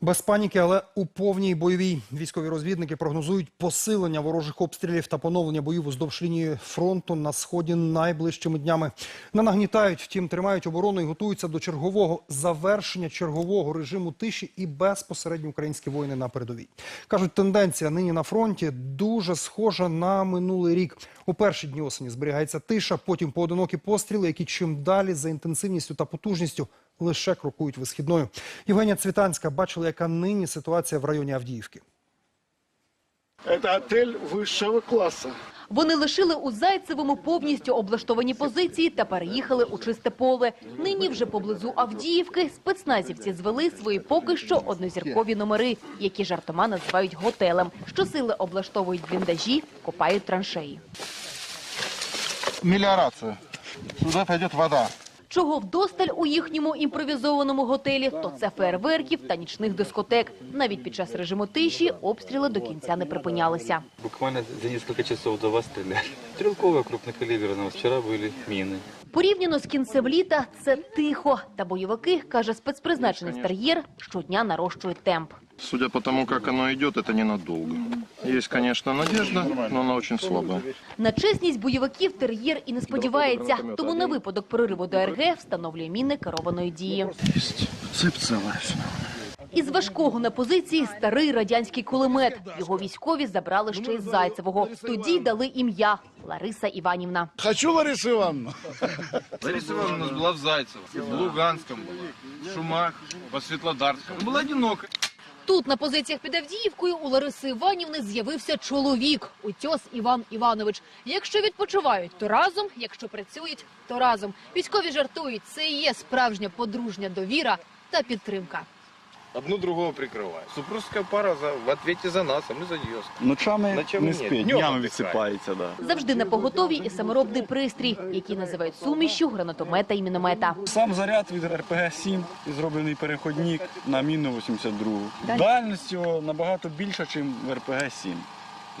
Без паніки, але у повній бойовій військові розвідники прогнозують посилення ворожих обстрілів та поновлення боїв уздовж лінії фронту на сході найближчими днями. Не нагнітають, втім, тримають оборону і готуються до чергового завершення чергового режиму тиші і безпосередньо українські воїни на передовій. кажуть, тенденція нині на фронті дуже схожа на минулий рік. У перші дні осені зберігається тиша, потім поодинокі постріли, які чим далі за інтенсивністю та потужністю лише крокують висхідною. Євгенія Цвітанська бачила, яка нині ситуація в районі Авдіївки. Это отель высшего класса. Вони лишили у Зайцевому повністю облаштовані позиції та переїхали у чисте поле. Нині вже поблизу Авдіївки спецназівці звели свої поки що однозіркові номери, які жартома називають готелем. Щосили облаштовують бліндажі, копають траншеї. Мелиорация. Сюда пойдет вода. Чого вдосталь у їхньому імпровізованому готелі, то це фейерверків та нічних дискотек. Навіть під час режиму тиші обстріли до кінця не припинялися. Буквально за несколько часов до вас стреляли. Стрелковая крупнокалиберная. Вчера были мины. Порівняно з кінцем літа це тихо. Та бойовики, каже спецпризначенець тер'єр, щодня нарощують темп. Судя по тому, как оно идет, это ненадолго. Есть, конечно, надежда, но она очень слабая. На чесність бойовиків тер'єр і не сподівається, тому на випадок прориву до РГ встановлює міни керованої дії. Цепь целая. Із важкого на позиції старий радянський кулемет. Його військові забрали ще із Зайцевого. Тоді й дали ім'я Лариса Іванівна. Хочу, Лариса Ивановна. Лариса Ивановна у нас была в Зайцево, в Луганском была, в Шумах, по Светлодарском. Была одинока. Тут на позиціях під Авдіївкою у Лариси Іванівни з'явився чоловік утьос Іван Іванович. Якщо відпочивають, то разом. Якщо працюють, то разом. Військові жартують. Це і є справжня подружня довіра та підтримка. Одну другого прикриває. Супружеская пара за, в ответе за нас, а мы за нее. Ночами Ночами не ні, спить, днем днями віддихає. відсипається. Да. Завжди на поготові і саморобний пристрій, який називають сумішю гранатомета і міномета. Сам заряд від РПГ-7 і зроблений переходник на міну 82. Дальність його набагато більша, ніж в РПГ-7.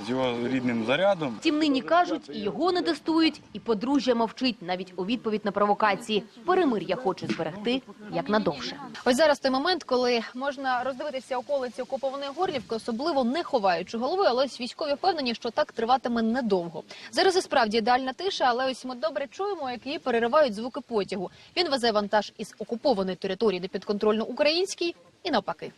З його рідним зарядом. Втім, нині кажуть, і його не тестують, і подружжя мовчить навіть у відповідь на провокації. Перемир'я хоче зберегти як надовше. Ось зараз той момент, коли можна роздивитися околиці окупованої Горлівки, особливо не ховаючи голови, але ось військові впевнені, що так триватиме недовго. Зараз і справді ідеальна тиша, але ось ми добре чуємо, як її переривають звуки потягу. Він везе вантаж із окупованої території на підконтрольну українській і навпаки.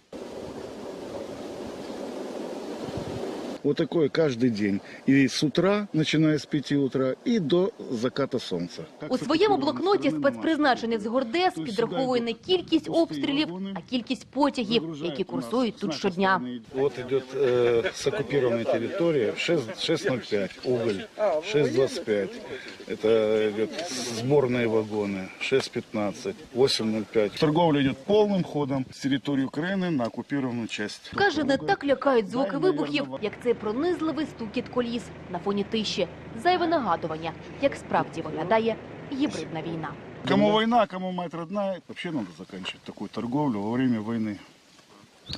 Вот такое каждый день. И с утра, начиная с 5 утра, и до заката солнца. У своєму блокноті спецпризначенець Гордес підраховує не кількість обстрілів, а кількість потягів, які курсують тут щодня. Вот идет э, с оккупированной территории 6 6.05, уголь 6.25. Это идет сборные вагоны 6.15, 8.05. Торговля идет полным ходом с территории Украины на оккупированную часть. Каже, не так лякають звуки вибухів, як цей пронизливий стукіт коліс на фоні тиші. Зайве нагадування, як справді виглядає гібридна війна. Кому війна, кому мать родна, взагалі треба закінчити таку торговлю во время війни.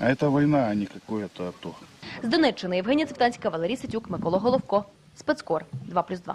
А це війна, а не какое-то АТО. З Донеччини Євгенія Цептанська, Валерій Сетюк, Микола Головко. Спецкор 2+,2.